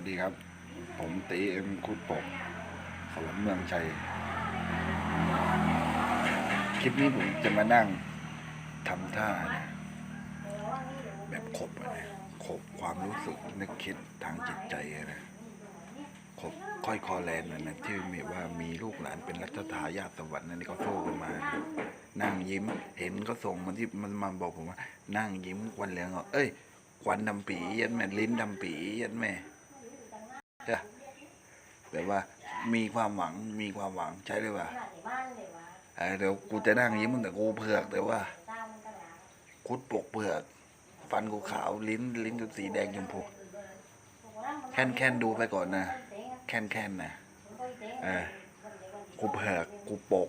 วัสดีครับ ผมตีเอ็มคุดปกสวรรค์เมืองชัย คลิปนี้ผมจะมานั่งทำท่านะแบบขบอะนะขบความรู้สึกนึกคิดทางจิตใจอะนะขบค่อยคอแลนด์นะนะที่มีว่ามีลูกหลานเป็นรัชทายาทสวรรค์นั่นนี่เขาโซ่กันมานั่งยิ้ม เห็นก็ส่งมาที่มันมาบอกผมว่า นั่งยิ้มควันเหลืองอะเอ้ยควันดำปียันแม่ลิ้นดำปียันแม่ ใช่ปะแบบว่ามีความหวังมีความหวังใช่หรือเปล่าเออเดี๋ยวกูจะนั่งยิ้มแต่กูเผือกแต่ว่า คุดปกเผือก ฟันกูขาวลิ้นลิ้นกูสีแดงชมพูแค่นแค่นดูไปก่อนนะ แค่นแค่นนะเออกูเผือกกูปก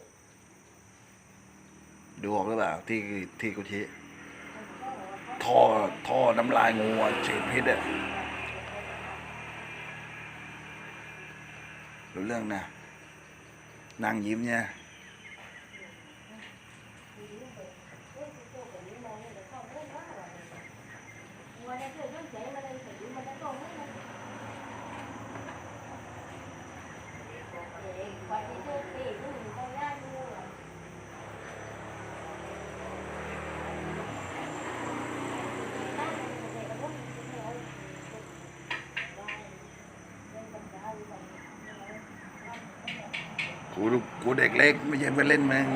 ดูออกหรือเปล่าที่ที่กูชี้ท่อท่อน้ำลายงูอะฉีดพิษอะ รู้เรื่องนะนั่งยิ้มเนี่ย กูกูเด็กเล็กไม่ใช่ไปเล่นมึง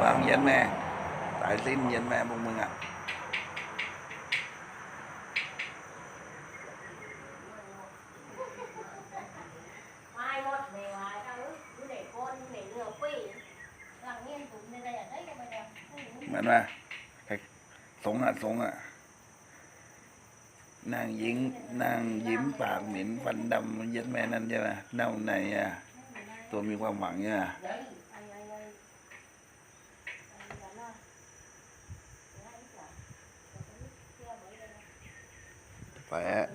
บางเย็นแม่ตายสิ้นเย็นแม่พวกมึงอะ mai một về ngoài tao ước cứ để con để lừa quỷ lằng nhiên tụi nên đây ở đấy cho mày đẹp เหมือนว่าไอ้สงอะสงอะนางยิงนางยิ้มปากเหม็นฟันดำเย็นแม่นั่นใช่ไหมเน่าในอะ ตัวมีความหวังเนี่ยไปฮะ